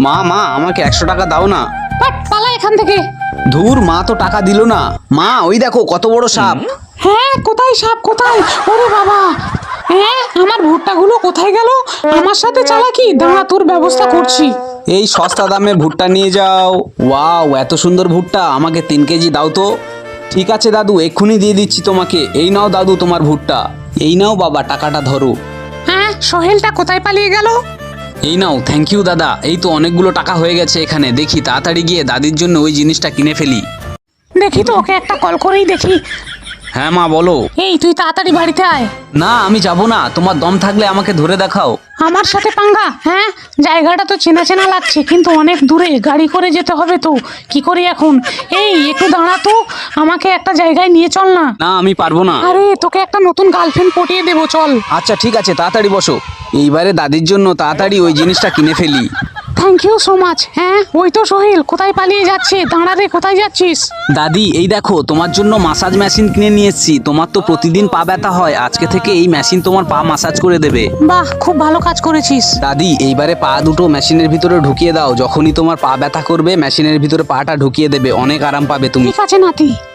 মা মা আমাকে একশো টাকা দাও না। বাট পালা এখান থেকে। ধুর মা তো টাকা দিল না। মা ওই দেখো কত বড় সাপ। হ্যাঁ কোথায় সাপ কোথায়? ওরে বাবা। হ্যাঁ আমার ভুট্টাগুলো কোথায় গেল? আমার সাথে চালাকি? দাঁড়া তোর ব্যবস্থা করছি। এই সস্তা দামে ভুট্টা নিয়ে যাও। ওয়াও এত সুন্দর ভুট্টা। আমাকে তিন কেজি দাও তো। ঠিক আছে দাদু এক্ষুনি দিয়ে দিচ্ছি তোমাকে। এই নাও দাদু তোমার ভুট্টা। এই নাও বাবা টাকাটা ধরো। হ্যাঁ সোহেলটা কোথায় পালিয়ে গেল? এই নাও থ্যাংক ইউ দাদা। এই তো অনেকগুলো টাকা হয়ে গেছে এখানে। দেখি, তাড়াতাড়ি গিয়ে দাদির জন্য ওই জিনিসটা কিনে ফেলি। দেখি তো, ওকে একটা কল করেই দেখি। হ্যাঁ মা বলো। এই তুই তাড়াতাড়ি বাড়িতে আয়। না আমি যাব না। তোমার দম থাকলে আমাকে ধরে দেখাও। আমার সাথে পাঙ্গা হ্যাঁ? জায়গাটা তো চেনা চেনা লাগছে কিন্তু অনেক দূরে। গাড়ি করে যেতে হবে তো। কি করি এখন? এই একটু দাঁড়া তো। আমাকে একটা জায়গায় নিয়ে চল না। না আমি পারব না। আরে তোকে একটা নতুন গার্লফ্রেন্ড পটিয়ে দেবো চল। আচ্ছা ঠিক আছে তাড়াতাড়ি বসো। এইবারে দাদির জন্য তাড়াতাড়ি ওই জিনিসটা কিনে ফেলি। থ্যাংক ইউ সো মাচ হ্যাঁ ওই তো সোহেল কোথায় পালিয়ে যাচ্ছে? দাঁড়া রে কোথায় যাচ্ছিস? দাদি এই দেখো তোমার জন্য মাসাজ মেশিন কিনে নিয়ে এসেছি। তোমার তো প্রতিদিন পা ব্যথা হয় আজকে থেকে এই মেশিন তোমার পা মাসাজ করে দেবে। বাহ খুব ভালো কাজ করেছিস। দাদি এইবারে পা দুটো মেশিনের ভিতরে ঢুকিয়ে দাও। যখনই তোমার পা ব্যথা করবে মেশিনের ভিতরে পাটা ঢুকিয়ে দেবে অনেক আরাম পাবে তুমি। ঠিক আছে নাতি।